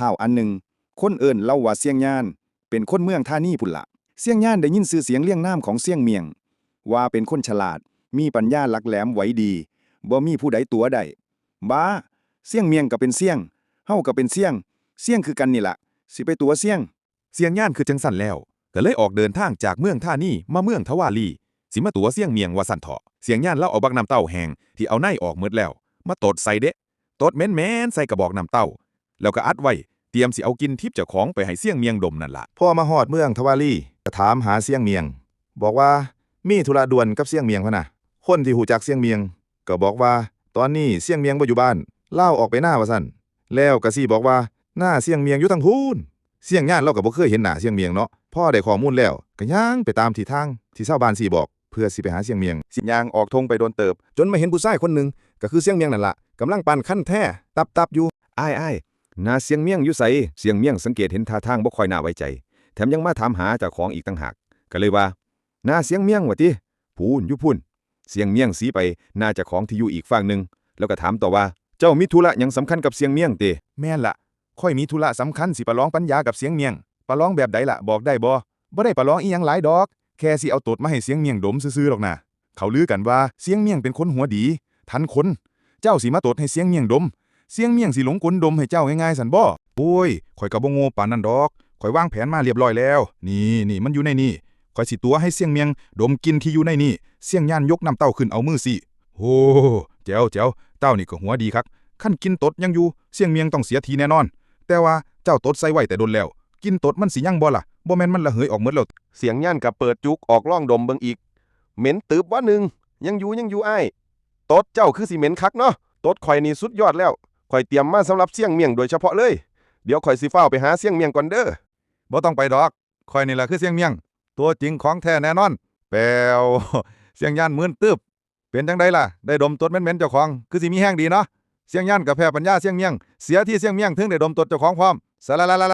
ท้าวอันหนึ่ง คนเอิ้นเล่าว่าเสียงย่าน เป็นคนเมืองท่านี่พุ่นละเสียงย่านได้ยินชื่อเสียงเรียงนามของเสียงเมียง ว่าเป็นคนฉลาด มีปัญญาหลักแหลมไหวดีบ่มีผู้ใดตัวได้บ้าเสียงเมียงก็เป็นเสียงเฮาก็เป็นเสียง เสียงคือกันนี่ละสิไปตัวเสียง เสียงย่านคือจังสันแล้ว ก็เลยออกเดินทางจากเมืองท่านี่มาเมืองทวาลีสิมาตัวเสียงเมียงว่าสันเถาะเสียงย่านเล่าเอาบักน้ำเต้าแหงที่เอาในออกหมดแล้ว มาตดใส่เดะตดแม่นๆใส่กระบอกน้ำเต้า แล้วก็อัดไว้ เตรียมสิเอากินทิพย์เจ้าของไปให้เสี่ยงเมียงดมนั่นล่ะพ่อมาฮอดเมืองทวาลีก็ถามหาเสี่ยงเมียง บอกว่ามีธุระด่วนกับเสี่ยงเมียงพะนะคนที่หูจักเสี่ยงเมียง ก็บอกว่า ตอนนี้เสี่ยงเมียงบ่อยู่บ้านเล่าออกไปหน้าว่าซั่นแล้วก็สิบอกว่าหน้าเสี่ยงเมียงอยู่ทางพูนเสี่ยงญาติเราก็บ่เคยเห็นหน้าเสี่ยงเมียงเนาะพ่อได้ข้อมูลแล้วก็ย่างไปตามที่ทางที่ชาวบ้านสิบอกเพื่อสิไปหาเสี่ยงเมียง สิย่างออกทงไปโดนเติบ จนมาเห็นผู้ชายคนหนึ่งก็คือเสี่ยงเมียงนั่นละกำลังปั่นขั้นแท้ตับตับอยู่อ้ายอ้าย นาเสียงเมียงอยู่ไสเสียงเมียงสังเกตเห็นท่าทางบ่ค่อยน่าไว้ใจ แถมยังมาถามหาเจ้าของอีกต่างหาก ก็เลยว่านาเสียงเมียงว่าติพูนอยู่พุ่น เสียงเมียงสีไปน่าเจะของที่อยู่อีกฝั่งหนึ่งแล้วก็ถามต่อว่าเจ้ามีธุระหยังสำคัญกับเสียงเมียงเตแม่นละค่อยมีธุระสำคัญสิประลองปัญญากับเสียงเมียงประลองแบบใดละบอกได้บ่บ่ได้ประลองอีหยังหลายดอก แค่สิเอาตดมาให้เสียงเมียงดมซื่อๆหรอกนะเขาลือกันว่าเสียงเมียงเป็นคนหัวดี ทันคน เจ้าสิมาตดให้เสียงเมียงดม เสียงเมียงสิหลงกลดมให้เจ้าง่ายๆสันบ่โอ้ยข่อยก็บ่โง่ปานนั้นดอกข่อยวางแผนมาเรียบร้อยแล้ว นี่นี่มันอยู่ในนี่ข่อยสิตัวให้เสียงเมียง ดมกินที่อยู่ในนี่เสียงย่านยกน้ำเต้าขึ้นเอามือสิโอ้แจ๋วแจ๋วเต้านี่ก็หัวดีคักขั้นกินตดยังอยู่เสียงเมียงต้องเสียทีแน่นอน แต่ว่าเจ้าตดใส่ไว้แต่โดนแล้ว กินตดมันสิยังบ่ล่ะบ่แม่นมันระเหยออกหมดแล้วเสียงย่านกับเปิดจุกออกล่องดมเบิงอีก เหม็นตืบว่าหนึ่งยังอยู่ยังอยู่อ้ตดเจ้าคือสิเหม็นคักเนาะตดข่อยนี่สุดยอดแล้ว ข่อยเตรียมมาสำหรับเสียงเมียงโดยเฉพาะเลย เดี๋ยวข่อยสิฟ้าวไปหาเสียงเมียงก่อนเด้อ บ่ต้องไปดอกคอยนี่ล่ะคือเสียงเมียง ตัวจริงของแท้แน่นอน แปลวเสียงย่านมื่นตึบเป็นจังไดล่ะ ได้ดมตดเหม็นๆเจ้าของ คือสิมีแห้งดีเนาะ เสียงย่านกับแพ้ปัญญาเสียงเมียง เสียที่เสียงเมียงถึงได้ดมตดเจ้าของพร้อมสะละละละ